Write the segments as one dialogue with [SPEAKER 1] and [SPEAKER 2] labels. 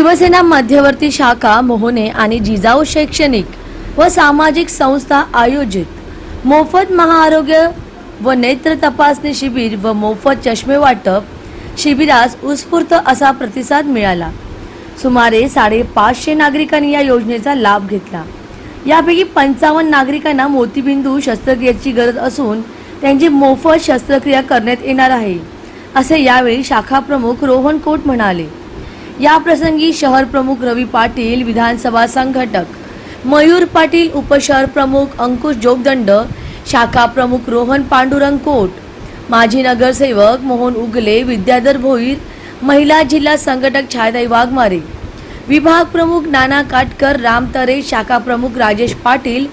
[SPEAKER 1] शिवसेना मध्यवर्ती शाखा मोहने आणि जिजाऊ शैक्षणिक व सामाजिक संस्था आयोजित मोफत महाआरोग्य व नेत्र तपासणी शिबिर व मोफत चष्मे वाटप शिबिरास उत्स्फूर्त असा प्रतिसाद मिळाला. सुमारे साडेपाचशे नागरिकांनी या योजनेचा लाभ घेतला. यापैकी पंचावन्न नागरिकांना मोतीबिंदू शस्त्रक्रियेची गरज असून त्यांची मोफत शस्त्रक्रिया करण्यात येणार आहे असे यावेळी शाखा प्रमुख रोहन कोट म्हणाले. या प्रसंगी शहर प्रमुख रवी पाटील विधानसभा संघटक मयूर पाटील उपशहर प्रमुख अंकुश जोगदंड शाखा प्रमुख रोहन पांडुरंग कोट माजी नगरसेवक मोहन उगले विद्याधर भोईर महिला जिल्हा संघटक छायाताई वाघमारे विभाग प्रमुख नाना काटकर राम तरे शाखा प्रमुख राजेश पाटील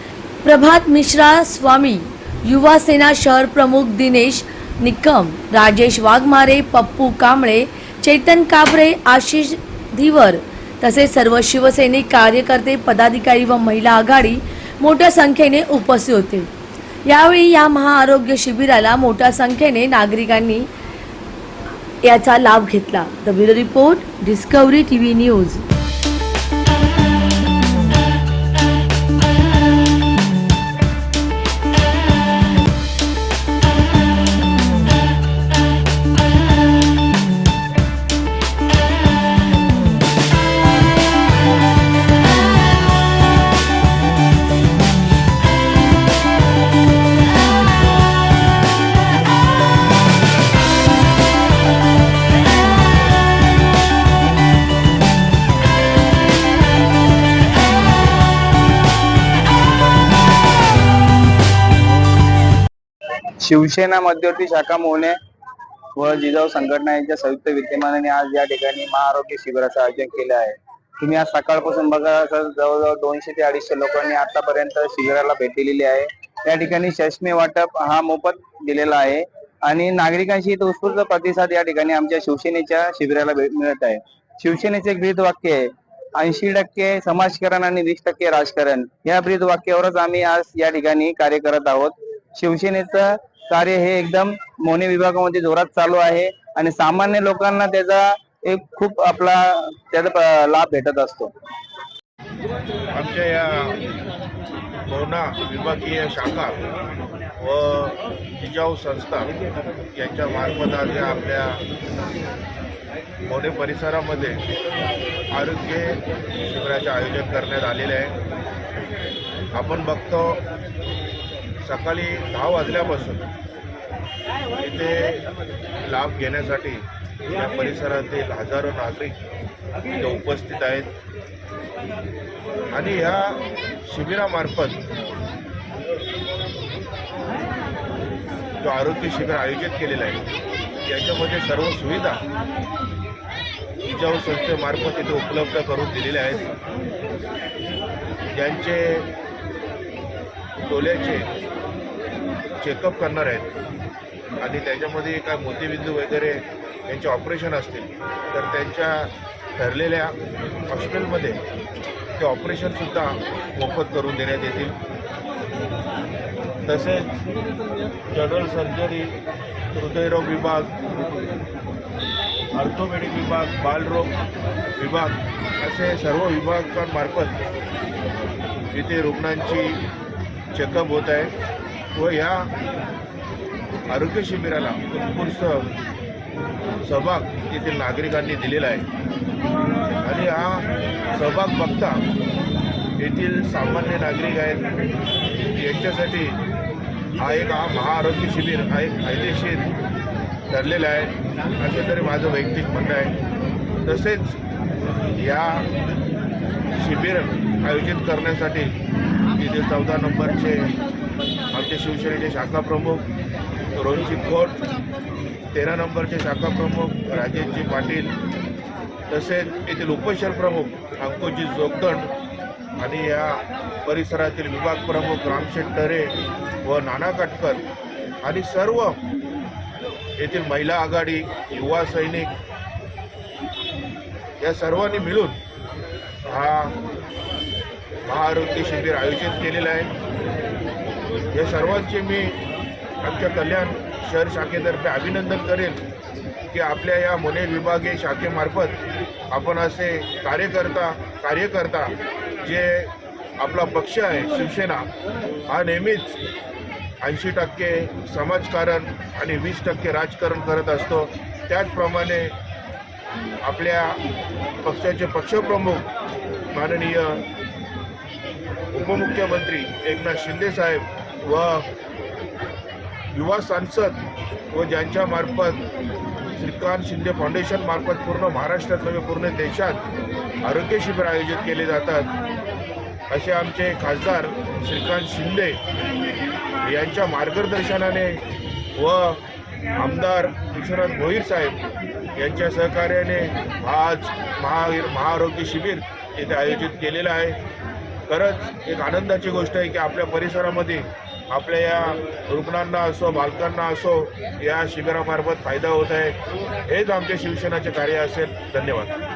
[SPEAKER 1] प्रभात मिश्रा स्वामी युवा सेना शहर प्रमुख दिनेश निकम राजेश वाघमारे पप्पू कांबळे चेतन काबरे आशिष धीवर तसेच सर्व शिवसैनिक कार्यकर्ते पदाधिकारी व महिला आघाडी मोठ्या संख्येने उपस्थित होते. यावेळी या महाआरोग्य शिबिराला मोठ्या संख्येने नागरिकांनी याचा लाभ घेतला. The bureau report Discovery T V news
[SPEAKER 2] Shiv Sena मध्यवर्ती शाखा मोहने व जिजाऊ संघटना यांच्या संयुक्त विद्यमानाने आज या ठिकाणी महाआरोग्य शिबिराचं आयोजन केलं आहे. तुम्ही आज सकाळपासून बघा तर जवळजवळ दोनशे ते अडीचशे लोकांनी आतापर्यंत शिबिराला भेट दिलेली आहे. त्या ठिकाणी चष्मे वाटप हा मोफत दिलेला आहे आणि नागरिकांशी उत्स्फूर्त प्रतिसाद या ठिकाणी आमच्या शिवसेनेच्या शिबिराला भेट मिळत आहे. शिवसेनेचे एक ब्रीद वाक्य आहे ऐंशी टक्के समाजकारण आणि वीस टक्के राजकारण. या ब्रीद वाक्यावरच आम्ही आज या ठिकाणी कार्य करत आहोत. शिवसेनेचं कार्य हे एकदम मोनी विभागामध्ये जोरात चालू आहे आणि सामान्य लोकांना त्याचा एक खूप आपला त्याचा लाभ भेटत असतो.
[SPEAKER 3] आमच्या या मोना विभागीय शाखा व जिजाऊ संस्था यांच्या मार्फत आज या आपल्या मोने परिसरामध्ये आरोग्य शिबिराचे आयोजन करण्यात आलेले आहे. आपण बघतो सकाळी दहा वाजल्यापासून इथे लाभ घेण्यासाठी या परिसरातील हजारो नागरिक इथे उपस्थित आहेत. आणि ह्या शिबिरामार्फत जो आरोग्य शिबिर आयोजित केलेलं आहे याच्यामध्ये सर्व सुविधा जिजाऊ संस्थेमार्फत इथे उपलब्ध करून दिलेल्या आहेत. ज्यांचे डोळ्याचे चेकअप करणार आहेत. आणि त्याच्यामध्ये काय मोतीबिंदू वगैरे यांचे ऑपरेशन असतील. तर त्यांच्या ठरलेल्या हॉस्पिटलमध्ये ते ऑपरेशनसुद्धा मोफत करून देण्यात येतील. तसेच जनरल सर्जरी हृदयरोग विभाग ऑर्थोपेडिक विभाग बालरोग विभाग असे सर्व विभागांमार्फत इथे रुग्णांची चेकअप होत आहे. व या आरोग्य शिबिराला उत्कृष्ट सहभाग येथील नागरिकांनी दिलेला आहे. आणि हा सहभाग बघता येथील सामान्य नागरिक आहेत. यांच्यासाठी हा एक हा महाआरोग्य शिबिर हा एक फायदेशीर ठरलेला आहे. असं तरी माझं वैयक्तिक म्हणणं आहे. तसेच या शिबिर आयोजित करण्यासाठी तिथे चौदा नंबरचे आमचे शिवसेनेचे शाखा प्रमुख रोहितजी खोट तेरा नंबरचे शाखा प्रमुख राजेशजी पाटील तसेच येथील उपशहर प्रमुख अंकुजी जोगदंड आणि या परिसरातील विभाग प्रमुख रामशेठ टरे व नाना काटकर आणि सर्व येथील महिला आघाडी युवा सैनिक या सर्वांनी मिळून हा महाआरोग्य शिबिर आयोजित केलेलं आहे. या सर्वांचे मी आमच्या कल्याण शहर शाखेतर्फे अभिनंदन करेल की आपल्या या मुने विभागीय शाखेमार्फत आपण असे कार्यकर्ता कार्यकर्ता जे आपला पक्ष आहे शिवसेना हा नेहमीच ऐंशी टक्के समाजकारण आणि वीस टक्के राजकारण करत असतो. त्याचप्रमाणे आपल्या पक्षाचे पक्षप्रमुख माननीय उपमुख्यमंत्री एकनाथ शिंदे साहेब व युवा सांसद व ज्यांच्या मार्फत श्रीकांत शिंदे फाउंडेशन मार्फत पूर्ण महाराष्ट्रात नव्हे पूर्ण देशात आरोग्य शिबिर आयोजित केले जातात. असे आमचे खासदार श्रीकांत शिंदे यांच्या मार्गदर्शनाने व आमदार विश्वनाथ भोईर साहेब यांच्या सहकार्याने आज महा महाआरोग्य शिबिर येथे आयोजित केलेलं आहे. खरंच एक आनंदाची गोष्ट आहे की आपल्या परिसरामध्ये आपल्या या रुग्णांना असो बालकांना असो या शिबिरामार्फत फायदा होत आहे. हेच आमच्या शिवसेनाचे कार्य असेल. धन्यवाद.